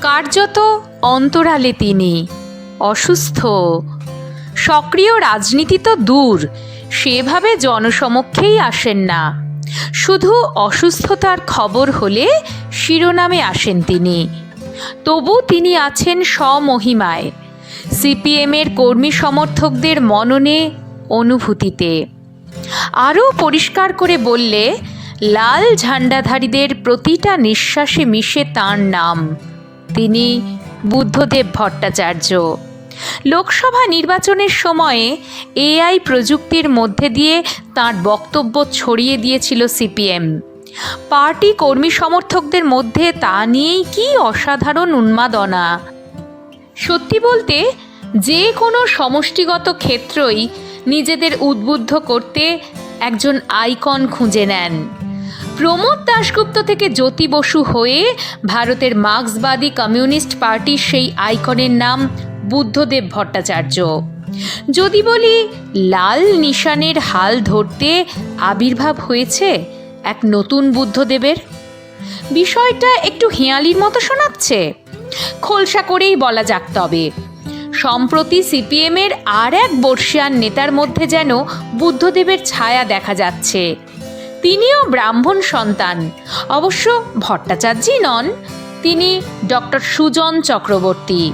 কার্যত অন্তরালে তিনি, অসুস্থ। সক্রিয় রাজনীতি তো দূর, সেভাবে জনসমক্ষেই আসেন না। শুধু অসুস্থতার খবর হলে শিরোনামে আসেন তিনি। তবু তিনি আছেন স্বমহিমায়, সিপিএমের কর্মী সমর্থকদের মননে, অনুভূতিতে। আরও পরিষ্কার করে বললে, লাল ঝান্ডাধারীদের প্রতিটা নিঃশ্বাসে মিশে তাঁর নাম। তিনি বুদ্ধদেব ভট্টাচার্য। লোকসভা নির্বাচনের সময়ে এআই প্রযুক্তির মধ্যে দিয়ে তাঁর বক্তব্য ছড়িয়ে দিয়েছিল সিপিএম। পার্টি কর্মী সমর্থকদের মধ্যে তা নিয়েই কি অসাধারণ উন্মাদনা। সত্যি বলতে, যে কোনো সমষ্টিগত ক্ষেত্রই নিজেদের উদ্বুদ্ধ করতে একজন আইকন খুঁজে নেন। প্রমোদ দাশগুপ্ত থেকে জ্যোতি বসু হয়ে ভারতের মার্ক্সবাদী কমিউনিস্ট পার্টির সেই আইকনের নাম বুদ্ধদেব ভট্টাচার্য। যদি বলি, লাল নিশানের হাল ধরতে আবির্ভাব হয়েছে এক নতুন বুদ্ধদেবের? বিষয়টা একটু হেঁয়ালির মতো শোনাচ্ছে। খোলসা করেই বলা যাক তবে, সম্প্রতি সিপিএমের আর এক বর্ষিয়ান নেতার মধ্যে যেন বুদ্ধদেবের ছায়া দেখা যাচ্ছে। তিনিও ব্রাহ্মণ সন্তান। অবশ্য ভট্টাচার্যই নন, তিনি ডক্টর সুজন চক্রবর্তী।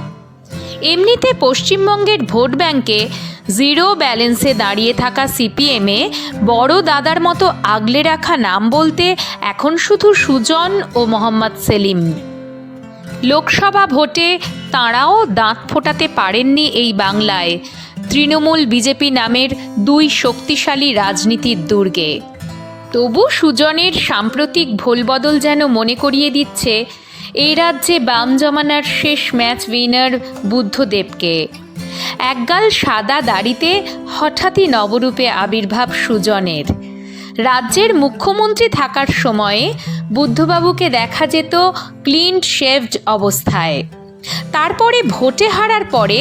এমনিতে পশ্চিমবঙ্গের ভোট ব্যাংকে জিরো ব্যালেন্সে দাঁড়িয়ে থাকা সিপিএমে বড় দাদার মতো আগলে রাখা নাম বলতে এখন শুধু সুজন ও মোহাম্মদ সেলিম। লোকসভা ভোটে তাঁরাও দাঁত ফোটাতে পারেননি এই বাংলায়। তৃণমূল বিজেপি নামের দুই শক্তিশালী রাজনীতির দুর্গে। তবু সুজনের সাম্প্রতিক ভোলবদল যেন মনে করিয়ে দিচ্ছে, এই রাজ্যে বাম জমানার শেষ ম্যাচ উইনার বুদ্ধদেবকে। একগাল সাদা দাড়িতে হঠাৎই নবরূপে আবির্ভাব সুজনের। রাজ্যের মুখ্যমন্ত্রী থাকার সময়ে বুদ্ধবাবুকে দেখা যেত ক্লিন শেভড অবস্থায়। তারপরে ভোটে হারার পরে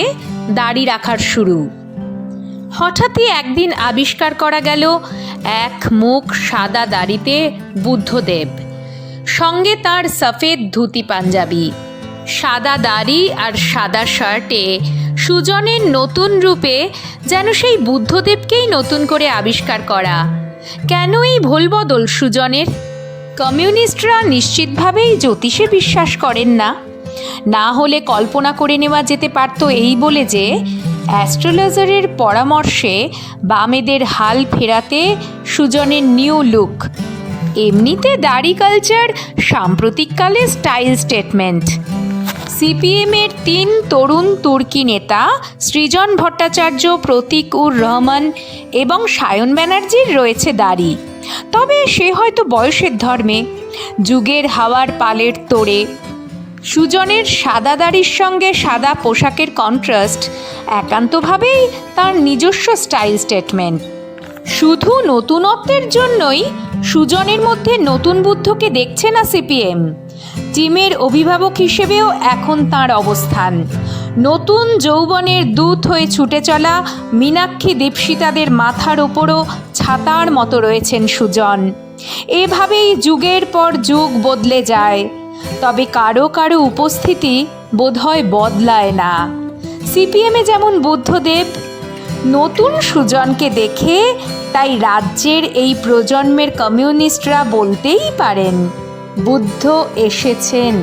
দাড়ি রাখার শুরু। হঠাৎই একদিন আবিষ্কার করা গেল এক মুখ সাদা দাড়িতে বুদ্ধদেব, সঙ্গে তার সফেদ ধুতি পাঞ্জাবি। সাদা দাড়ি আর সাদা শার্টে সুজনের নতুন রূপে যেন সেই বুদ্ধদেবকেই নতুন করে আবিষ্কার করা। কেন এই ভোলবদল সুজনের? কমিউনিস্টরা নিশ্চিতভাবেই জ্যোতিষে বিশ্বাস করেন না। না হলে কল্পনা করে নেওয়া যেতে পারত এই বলে যে অ্যাস্ট্রোলজারের পরামর্শে বামেদের হাল ফেরাতে সুজনের নিউ লুক। এমনিতে দাড়ি কালচার, সাম্প্রতিককালে স্টাইল স্টেটমেন্ট। সিপিএমের তিন তরুণ তুর্কি নেতা সৃজন ভট্টাচার্য প্রতীক উর রহমান এবং সায়ন ব্যানার্জির রয়েছে দাড়ি। তবে সে হয়তো বয়সের ধর্মে। যুগের হাওয়ার পালের তোড়ে সুজনের সাদা দাড়ির সঙ্গে সাদা পোশাকের কন্ট্রাস্ট একান্তভাবেই তার নিজস্ব স্টাইল স্টেটমেন্ট শুধু নতুনত্বের জন্যই সুজনের মধ্যে নতুন বুদ্ধকে দেখছে না সিপিএম। টিমের অভিভাবক হিসেবেও এখন তার অবস্থান। নতুন যৌবনের দূত হয়ে ছুটে চলা মীনাক্ষী দীপশিতাদের মাথার ওপরও ছাতার মতো রয়েছেন সুজন। এভাবেই যুগের পর যুগ বদলে যায়। তবে কারও কারও উপস্থিতি বোধহয় বদলায় না। সিপিএমে যেমন বুদ্ধদেব, নতুন সুজনকে দেখে তাই রাজ্যের এই প্রজন্মের কমিউনিস্টরা বলতেই পারেন, বুদ্ধ এসেছেন।